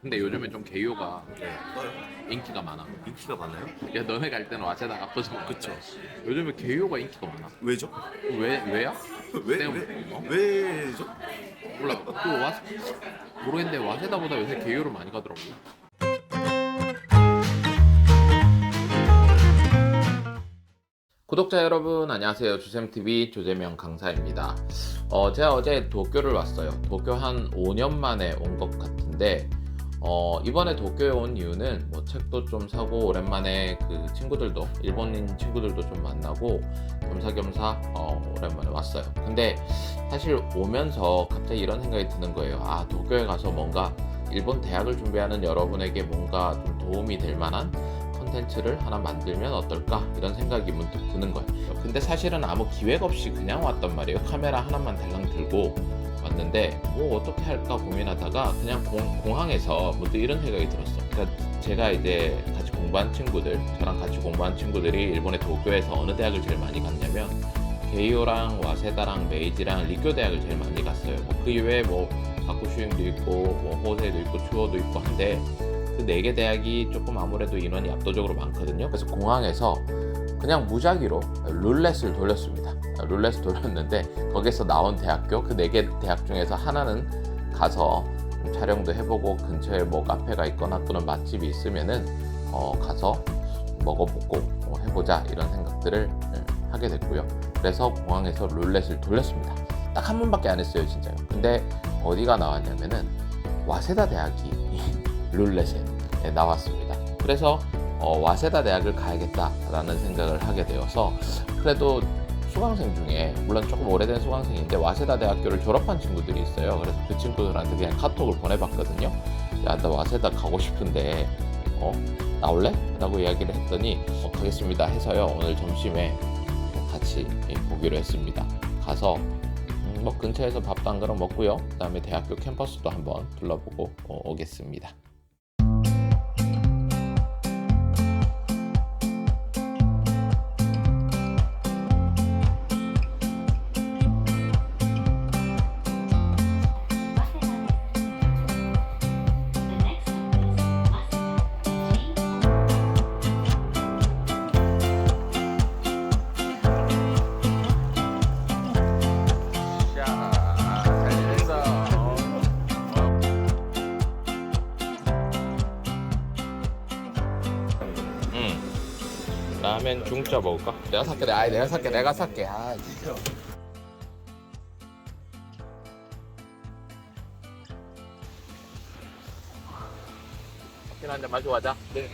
근데 요즘에 좀 개요가 네. 인기가 많아. 인기가 많아요? 야 너네 갈 때는 와세다 압도적 그쵸. 요즘에 개요가 인기가 많아. 왜죠? 왜 왜야? 왜, 때문- 왜, 어? 왜죠? 몰라. 또 와 모르겠는데 와세다보다 요새 개요를 많이 가더라고. 구독자 여러분 안녕하세요 주semTV 조재명 강사입니다 어, 제가 어제 도쿄를 왔어요 도쿄 한 5년 만에 온 것 같은데 어, 이번에 도쿄에 온 이유는 뭐 책도 좀 사고 오랜만에 그 친구들도 일본인 친구들도 좀 만나고 겸사겸사 어, 오랜만에 왔어요 근데 사실 오면서 갑자기 이런 생각이 드는 거예요 아 도쿄에 가서 뭔가 일본 대학을 준비하는 여러분에게 뭔가 좀 도움이 될 만한 컨텐츠를 하나 만들면 어떨까 이런 생각이 문득 드는 거예요. 근데 사실은 아무 기획 없이 그냥 왔단 말이에요. 카메라 하나만 달랑 들고 왔는데 뭐 어떻게 할까 고민하다가 그냥 공, 항에서 문득 이런 생각이 들었어. 그러니까 제가 이제 같이 공부한 친구들, 저랑 같이 공부한 친구들이 일본의 도쿄에서 어느 대학을 제일 많이 갔냐면 게이오랑 와세다랑 메이지랑 리쿄 대학을 제일 많이 갔어요. 뭐 그 이외에 뭐 가쿠슈잉도 있고 뭐 호세도 있고 추오도 있고 한데 그 네 개 대학이 조금 아무래도 인원이 압도적으로 많거든요. 그래서 공항에서 그냥 무작위로 룰렛을 돌렸습니다. 룰렛을 돌렸는데 거기서 나온 대학교 그 네 개 대학 중에서 하나는 가서 좀 촬영도 해보고 근처에 뭐 카페가 있거나 또는 맛집이 있으면은 어, 가서 먹어보고 뭐 해보자 이런 생각들을 예, 하게 됐고요. 그래서 공항에서 룰렛을 돌렸습니다. 딱 한 번밖에 안 했어요, 진짜요. 근데 어디가 나왔냐면은 와세다 대학이 룰렛에 예, 나왔습니다. 그래서 어, 와세다 대학을 가야겠다라는 생각을 하게 되어서 그래도 수강생 중에 물론 조금 오래된 수강생인데 와세다 대학교를 졸업한 친구들이 있어요. 그래서 그 친구들한테 그냥 카톡을 보내봤거든요. 야, 나 와세다 가고 싶은데 어 나올래? 라고 이야기를 했더니 어, 가겠습니다 해서요. 오늘 점심에 같이 예, 보기로 했습니다. 가서 음, 뭐 근처에서 밥도 한 그릇 먹고요. 그다음에 대학교 캠퍼스도 한번 둘러보고 어, 오겠습니다. 라면 중짜 먹을까? 내가 살게. 내- 아이 내가 살게. 내가 살게. 아 진짜. 커피 한잔 마시고 가자. 네.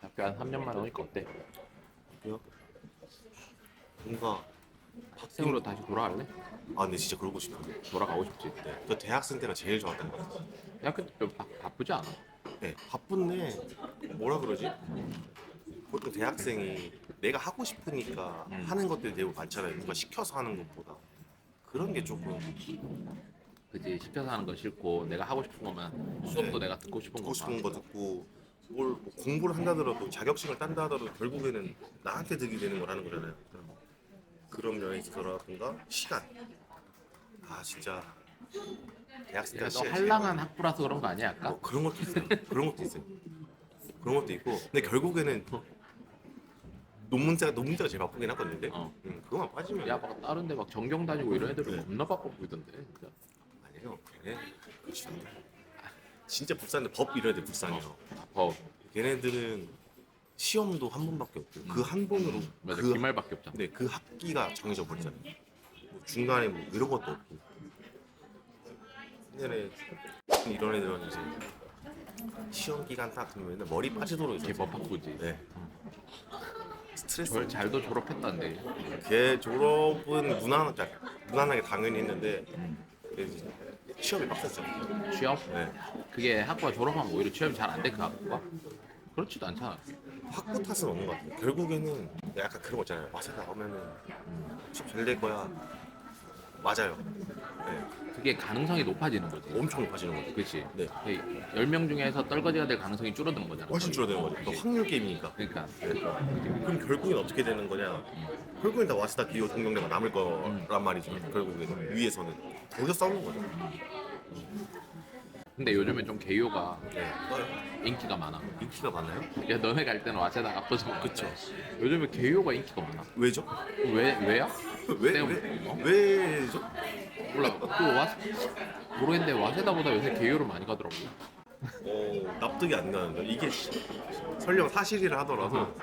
학교 한 3년 만에 오니까 어때? 뭔가 학생으로 다시 돌아갈래? 아 근데 진짜 그러고 싶어요. 돌아가고 싶지. 네. 저 대학생 때가 제일 좋았던 것 같아요. 야 근데 좀 바, 바쁘지 않아? 네. 바쁜데 뭐라 그러지? 보통 대학생이 내가 하고 싶으니까 음. 하는 것들이 대부분 많잖아요. 누가 시켜서 하는 것보다 그런 게 조금 그지 시켜서 하는 거 싫고 내가 하고 싶은 것만 수업도 네. 내가 듣고 싶은 듣고 싶은 거 듣고 뭘뭐 공부를 한다더라도 자격증을 딴다 하더라도 결국에는 나한테 득이 되는 걸 하는 거잖아요. 그런 면에서라든가 시간. 아 진짜 대학생 야, 때너 한랑한 학부라서 그런 거 아니야 아까? 뭐 그런 것도 있어요. 그런 것도 있어요. 그런 것도 있고. 근데 결국에는 논문자가 논문자가 제일 바쁘긴 하거든요. 어. 음, 그거만 빠지면 야 막 다른데 막 전경 다니고 이런 애들은 네. 겁나 바빠 보이던데 진짜. 아니에요. 걔네. 진짜 불쌍한데 법 이래야 돼 불쌍해요. 어 걔네들은 시험도 한 번밖에 없고 그 한 번으로 맞아 그 기말밖에 없잖아. 네, 그 학기가 정해져 버리잖아요. 뭐 중간에 뭐 이런 것도 없고. 옛날에 이런 애들은 이제 시험 기간 딱 되면 머리 빠지도록 이제 개법 바꾸지. 네. 스트레스. 절 잘도 졸업했다는데. 걔 졸업은 무난 무난하게 당연히 했는데 이제 시험이 빡셌죠. 취업? 네. 그게 학부가 졸업하면 오히려 취업이 잘 안 돼 그 학부가? 그렇지도 않잖아. 학부 탓은 없는 것 같아요. 결국에는 약간 그런 거 있잖아요. 와서 나오면은 시험 잘될 거야. 맞아요. 네, 그게 가능성이 높아지는 거지. 엄청 높아지는 거죠. 그렇지. 네. 10명 중에서 떨거지가 될 가능성이 줄어드는 거잖아. 훨씬 줄어드는 거죠. 또 확률 게임이니까. 그러니까 네. 그럼 결국엔 어떻게 되는 거냐? 결국엔 다 와스다 기호 동경대가 남을 거란 말이죠. 결국엔 위에서는 거기서 싸우는 거죠. 근데 요즘에 좀 개요가 네. 인기가 많아. 인기가 많아요? 야 너네 갈 때는 와세다 압도적 그쵸. 요즘에 개요가 인기가 많아. 왜죠? 왜 왜야? 왜, 왜, 어? 왜죠? 몰라. 그 와, 모르겠는데 와세다보다 요새 개요를 많이 가더라고. 어, 납득이 안 가는데 이게 설령 사실이라 하더라도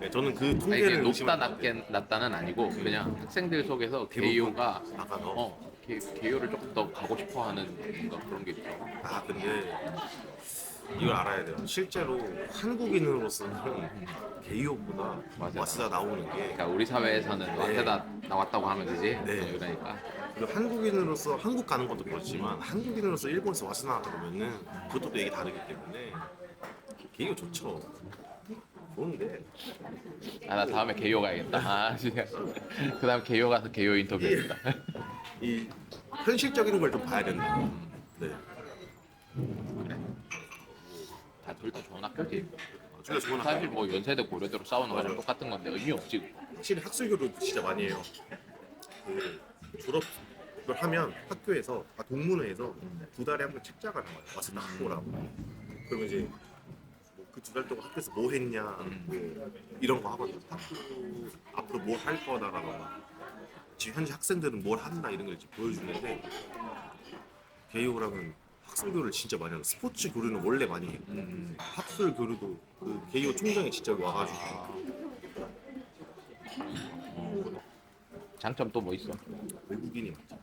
네, 저는 그 아니, 이게 통계를 높다 의심할 것 낮게 낮다는 아니고 그냥 학생들 속에서 대부분 개요가 너. 어 개, 개요를 조금 더 가고 싶어하는 뭔가 그런 게 있더라고. 아 근데 이걸 알아야 돼요. 실제로 한국인으로서는 게이오보다 맞아. 와스다 나오는 게 그러니까 우리 사회에서는 와세다 나왔다고 하면 되지. 네. 그러니까 그리고 한국인으로서 한국 가는 것도 그렇지만 한국인으로서 일본에서 와스다 그러면은 그것도 또 얘기 다르기 때문에 게이오 좋죠. 좋은데 아나 다음에 개요 가야겠다. 아 진짜. 그다음 개요 가서 개요 인터뷰 해야겠다. 이 현실적인 걸 좀 봐야 된다. 네. 다 둘 다 좋은 학교지. 둘다 좋은 학교. 사실 뭐 연세대 고려대로 싸우는 거랑 똑같은 건데 의미 없지. 확실히 학술교류 진짜 많이 해요. 그 졸업을 하면 학교에서 아, 동문회에서 두 달에 한 번 책자가 나와요. 와서 나 학고라고. 그러면 이제 그 두 달 동안 학교에서 뭐 했냐 뭐 이런 거 하거든요. 학교 앞으로 뭘할 거다라던가 지금 현재 학생들은 뭘 한다 이런 걸 이제 보여주는데 게이오랑은 학술 교류를 진짜 많이 하고 스포츠 교류는 원래 많이 해요. 음. 학술 교류도 그 게이오 총장이 진짜 와가지고 장점 또 뭐 있어? 외국인이 많죠.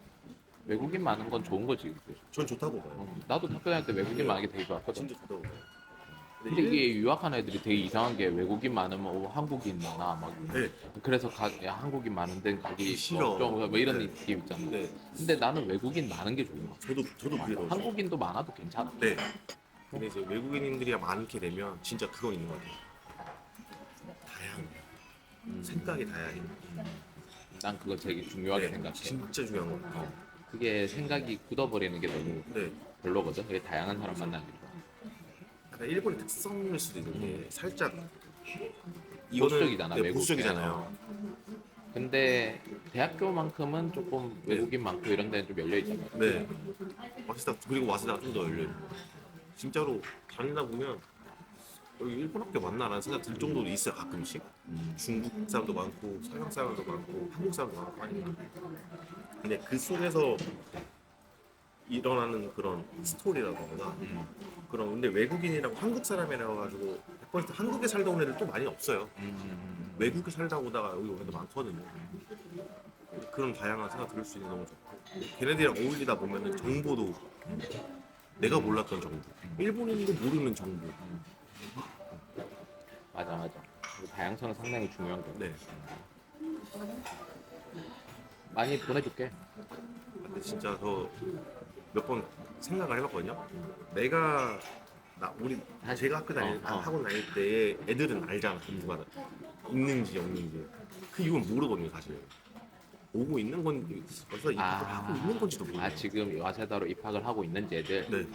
외국인 많은 건 좋은 거지. 전 좋다고 봐요. 어, 나도 학교 다닐 때 외국인 많은 게 되게 좋았거든. 진짜 좋다고 봐요. 근데 이게 유학하는 애들이 되게 이상한 게 외국인 많으면 어, 한국인 많아 막 네, 그래서 가, 야, 한국인 많은 데는 가기 싫어. 좀, 뭐 이런 네. 느낌 있잖아. 네. 근데 나는 외국인 많은 게 좋은 거 같아. 저도 저도 그게 더 좋아요. 한국인도 많아도 괜찮아. 네. 근데 이제 외국인들이 많게 되면 진짜 그건 있는 것 같아요. 다양. 음. 생각이 다양해. 난 그거 되게 중요하게 네, 생각해. 진짜 중요한 것 같아요. 그게 생각이 굳어버리는 게 너무 네. 별로거든. 그게 다양한 사람 만나는 게 좋아. 일본의 특성일 수도 있는 게 살짝 보수적이잖아, 네, 외국. 보수적이잖아요. 근데 대학교만큼은 조금 외국인 많고 이런 데는 좀 열려 있잖아. 네. 와스다 그리고 와스다가 좀 더 열려. 진짜로 다니다 보면 여기 일본 학교 맞나라는 생각 들 정도로 있어요 가끔씩. 중국 사람도 많고 서양 사람도 많고 한국 사람도 많고 하니까. 근데 그 속에서 일어나는 그런 스토리라던가 음. 그런 근데 외국인이라고 한국 사람이라고 가지고 100% 한국에 살다 온 애들 또 많이 없어요. 음. 외국에 살다 오다가 여기 온 애도 많거든요. 그런 다양한 생각 들을 수 있는 게 너무 좋고 걔네들이랑 어울리다 보면은 정보도 내가 몰랐던 정보 일본인도 모르는 정보 맞아 맞아. 그 다양성은 상당히 중요한 거. 네 많이 보내줄게. 근데 진짜 저 몇 번 생각을 해봤거든요. 내가 나 우리 제가 학교 다닐 어, 어. 학원 다닐 때 애들은 알잖아 누가 있는지 없는지. 그 이건 모르거든요 사실. 오고 있는 건지 어디서 입학을 아. 하고 있는 건지도 모르고 아 지금 와세다로 입학을 하고 있는지 애들? 네.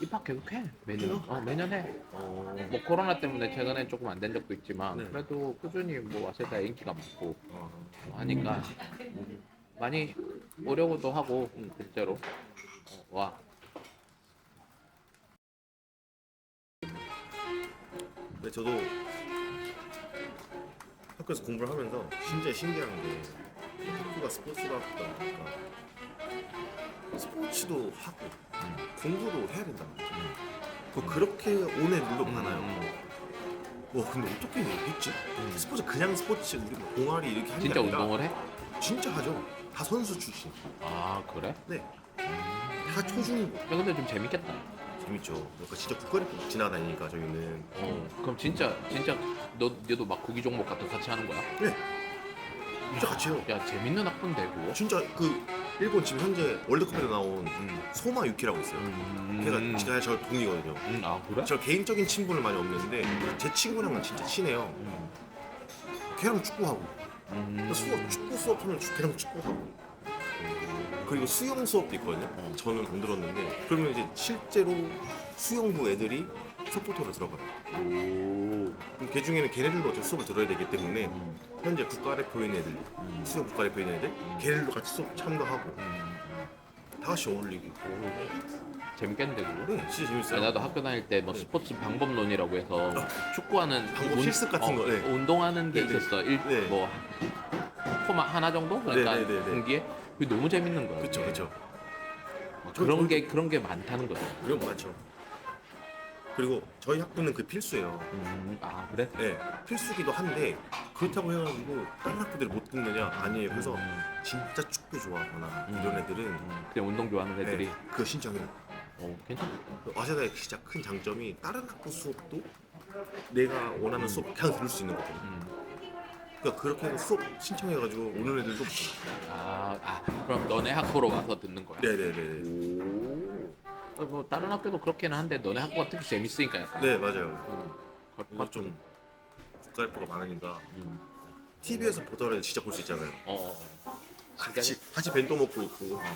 입학 계속해 매년. 어 매년 해. 어, 뭐 코로나 때문에 최근에 조금 안 된 적도 있지만 네. 그래도 꾸준히 뭐 와세다 인기가 많고 어. 뭐 하니까 음, 많이 오려고도 하고 음, 실제로. 어, 와 근데 저도 학교에서 공부를 하면서 진짜 신기한 게 학교가 스포츠가 학교다 스포츠도 하고 공부도 해야 된다. 그 그렇게 온 애들도 많아요. 음, 와 근데 어떻게 했지? 스포츠 그냥 스포츠 우리 뭐 동아리 이렇게 하는 게 진짜 아니라 운동을 해? 진짜 하죠. 다 선수 출신. 아 그래? 네. 다 초중고. 야 근데 좀 재밌겠다. 재밌죠. 그러니까 진짜 국가대표 지나다니니까 저희는 어 그럼 진짜 진짜 너 너도 막 구기 종목 같은 거 같이 하는 거야? 진짜 같이 해요. 야 재밌는 학부인데 그거? 진짜 그 일본 지금 현재 월드컵에 나온 음. 소마 유키라고 있어요. 음. 걔가 진짜 저 동이거든요. 음, 아 그래? 저 개인적인 친분은 많이 없는데 제 친구랑은 진짜 친해요. 음. 걔랑 축구하고 음. 수업 축구 수업 하면 축- 걔랑 축구하고 그리고 수영 수업도 있거든요. 저는 안 들었는데 그러면 이제 실제로 수영부 애들이 서포터로 들어가요. 그럼 걔 중에는 걔네들도 어차피 수업을 들어야 되기 때문에 현재 국가대표인 애들, 수영 국가대표인 애들, 걔네들도 같이 수업 참가하고 다 같이 어울리고. 재밌겠는데 그거? 네, 진짜 재밌어요. 나도 학교 다닐 때 뭐 네. 스포츠 방법론이라고 해서 축구하는 방법 운- 실습 같은 어, 거, 네. 운동하는 게 네, 네. 있었어. 일, 네. 뭐 코마 하나 정도 그러니까 네, 네, 네, 네. 분기에 그게 너무 재밌는 거야. 막 저- 그런 저- 게 그런 게 많다는 거죠. 그런 거 많죠. 그리고 저희 학교는 그 필수예요. 음, 아 그래? 네, 필수기도 한데 그렇다고 해가지고 다른 학교들이 못 듣느냐 아니에요. 그래서 음, 진짜 축구 좋아하거나 음. 이런 애들은 음, 그냥 운동 좋아하는 애들이 네, 그거 신청해요. 어, 괜찮다. 와세다의 진짜 큰 장점이 다른 학교 수업도 내가 원하는 수업 그냥 들을 수 있는 거거든요. 음. 그러니까 그렇게 해서 수업 신청해가지고 오는 애들도. 아, 아 그럼 너네 학교로 와서 듣는 거야? 네네네. 어, 뭐 다른 학교도 그렇게는 한데 너네 학교가 특히 재밌으니까 약간. 네 맞아요. 음. 좀 국가대표가 많으니까 음. TV에서 보더라도 진짜 볼 수 있잖아요. 어. 어. 같이 같이 벤또 먹고 있고.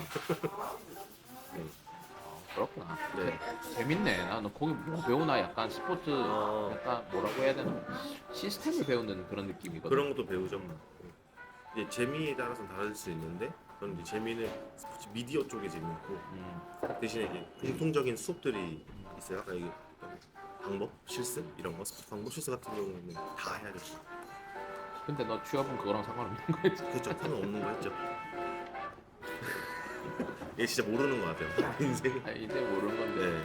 그렇구나. 네. 재- 재밌네. 나는 거기 뭐 배우나 약간 스포츠 어. 약간 뭐라고 해야 되나 시스템을 배우는 그런 느낌이거든. 그런 것도 배우죠. 이제 재미에 따라서 다를 수 있는데 저는 이제 재미는 스포츠 미디어 쪽에 재미있고 음, 대신에 이제 공통적인 수업들이 있어요. 아까 이게 방법, 실습 이런 거 스포츠 방법, 실습 같은 경우는 다 해야 돼요. 근데 너 취업은 그거랑 상관없는 거지. 그렇죠. 상관없는 거 했죠. 얘 진짜 모르는 것 같아요. 인생. 아, 이제 모르는 건데. 네.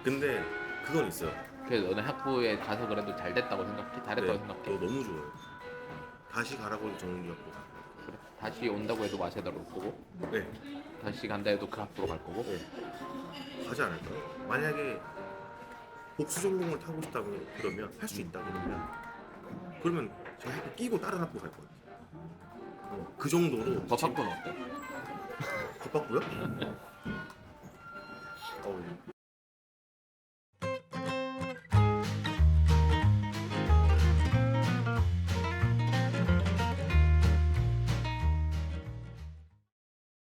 근데 그건 있어요. 그래서 너네 학부에 가서 그래도 잘 됐다고 생각해? 잘했다고 네, 생각해? 그거 너무 좋아요. 다시 가라고 해도 좋고. 그래? 다시 온다고 해도 마세다로 올 거고 네. 다시 간다 해도 그 학부로 갈 거고 네. 가지 않을까요? 만약에 복수 전공을 타고 싶다고 그러면 할 수 있다 그러면 그러면 저 학교 끼고 다른 학교 갈 거예요. 어, 그 정도로 법학부는 어때? 바빴고요. 어,